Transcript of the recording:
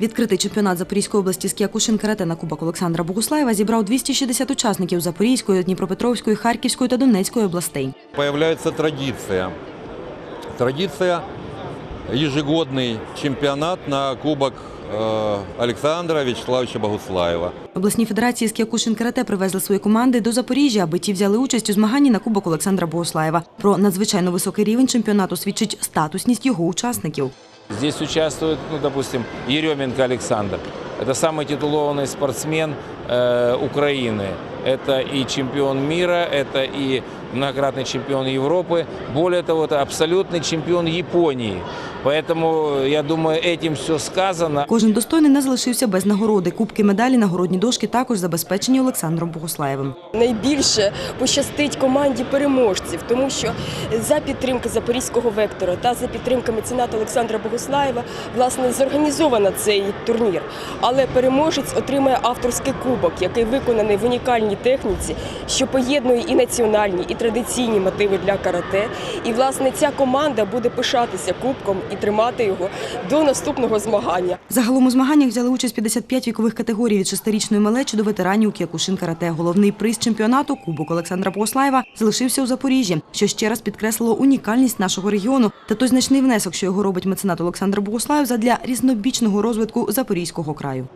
Відкритий чемпіонат Запорізької області з кіякушин карате на Кубок Олександра Богуслаєва зібрав 260 учасників Запорізької, Дніпропетровської, Харківської та Донецької областей. Появляется традиция. Традиция ежегодный чемпионат на Кубок э, Александра Вячеславовича Богуслаева. Обласні федерації з кіякушин карате привезли свої команди до Запоріжжя, аби ті взяли участь у змаганні на Кубок Олександра Богуслаєва. Про надзвичайно високий рівень чемпіонату свідчить статусність його учасників. Здесь участвует, ну, допустим, Еременко Александр. Это самый титулованный спортсмен э, Украины. Это и чемпион мира, это и многократный чемпион Европы. Более того, это абсолютный чемпион Японии. Поэтому, я думаю, этим все сказано. Кожен достойний не залишився без нагороди. Кубки медалі, нагородні дошки також забезпечені Олександром Богуслаєвим. найбільше пощастить команді переможців, тому що за підтримки запорізького вектора та за підтримки мецената Олександра Богуслаєва власне зорганізовано цей турнір. Але переможець отримає авторський кубок, який виконаний в унікальній техніці, що поєднує і національні, і традиційні мотиви для карате. І власне ця команда буде пишатися кубком і тримати його до наступного змагання. Загалом у змаганнях взяли участь 55 вікових категорій від шестирічної малечі до ветеранів кіякушин карате. Головний приз чемпіонату Кубок Олександра Богослаєва залишився у Запоріжжі, що ще раз підкреслило унікальність нашого регіону та той значний внесок, що його робить меценат Олександр Богослаєв задля різнобічного розвитку Запорізького краю.